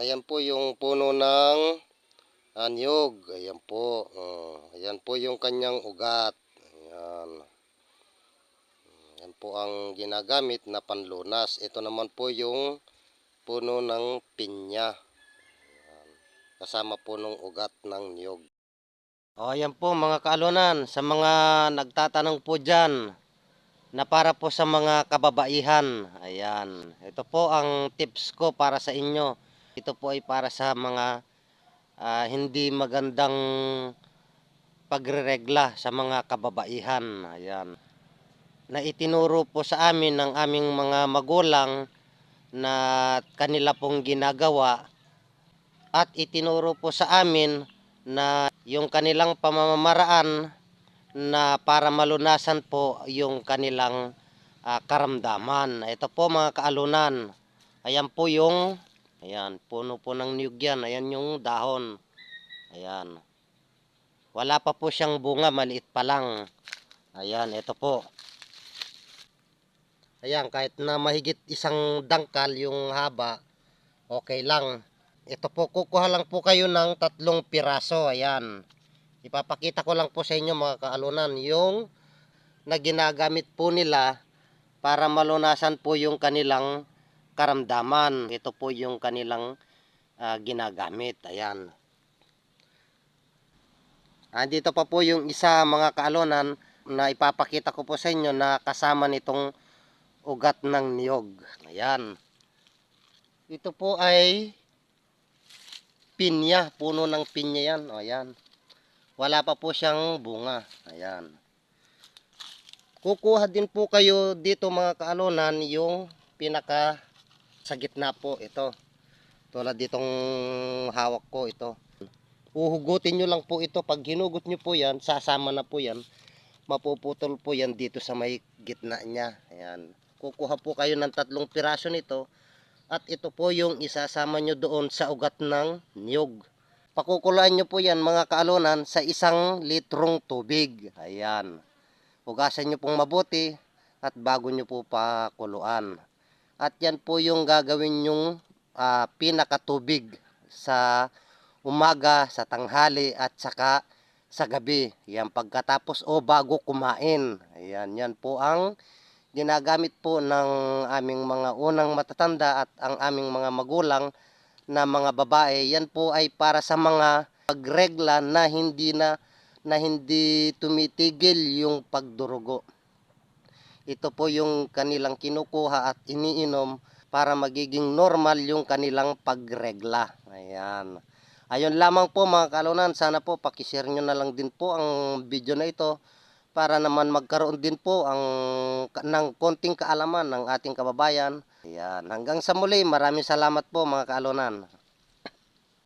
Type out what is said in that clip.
Ayan po yung puno ng anyog. Ayan po. Oh, ayan po yung kanyang ugat. Ayan. Ayan po ang ginagamit na panlunas. Ito naman po yung puno ng pinya. Ayan. Kasama po ng ugat ng niyog. O, ayan po mga kaalunan. Sa mga nagtatanong po dyan na para po sa mga kababaihan. Ayan. Ito po ang tips ko para sa inyo. Ito po ay para sa mga ah, hindi magandang pagreregla sa mga kababaihan. Ayan. Na itinuro po sa amin ng aming mga magulang na kanila pong ginagawa at itinuro po sa amin na yung kanilang pamamaraan na para malunasan po yung kanilang ah, karamdaman. Ito po mga kaalunan. Ayan po yung ayan, puno po ng niyog yan. Ayan yung dahon. Ayan. Wala pa po siyang bunga, maliit pa lang. Ayan, ito po. Ayan, kahit na mahigit isang dangkal yung haba, okay lang. Ito po, kukuha lang po kayo ng tatlong piraso. Ayan. Ipapakita ko lang po sa inyo mga kaalunan yung na ginagamit po nila para malunasan po yung kanilang karamdaman. Ito po yung kanilang ah, ginagamit. Ayan. Andito pa po yung isa mga kaalunan na ipapakita ko po sa inyo na kasama nitong ugat ng niyog. Ayan. Ito po ay pinya, puno ng pinya yan. O, ayan. Wala pa po siyang bunga. Ayan. Kukuha din po kayo dito mga kaalunan yung pinaka sa gitna po ito. Tulad ditong hawak ko ito. Uhugutin nyo lang po ito. Pag hinugot nyo po yan, sasama na po yan. Mapuputol po yan dito sa may gitna niya. Ayan. Kukuha po kayo ng tatlong piraso nito. At ito po yung isasama nyo doon sa ugat ng niyog. Pakukulaan nyo po yan mga kaalunan sa isang litrong tubig. Ayan. Hugasan nyo pong mabuti at bago nyo po pakuluan. At yan po yung gagawin yung ah, pinakatubig sa umaga, sa tanghali at saka sa gabi. Yan pagkatapos o bago kumain. Ayan, yan po ang ginagamit po ng aming mga unang matatanda at ang aming mga magulang na mga babae. Yan po ay para sa mga pagregla na hindi na na hindi tumitigil yung pagdurugo. Ito po yung kanilang kinukuha at iniinom para magiging normal yung kanilang pagregla. Ayan. Ayun lamang po mga kalunan, sana po pakishare nyo na lang din po ang video na ito para naman magkaroon din po ang ng konting kaalaman ng ating kababayan. Ayan. Hanggang sa muli, maraming salamat po mga kalunan.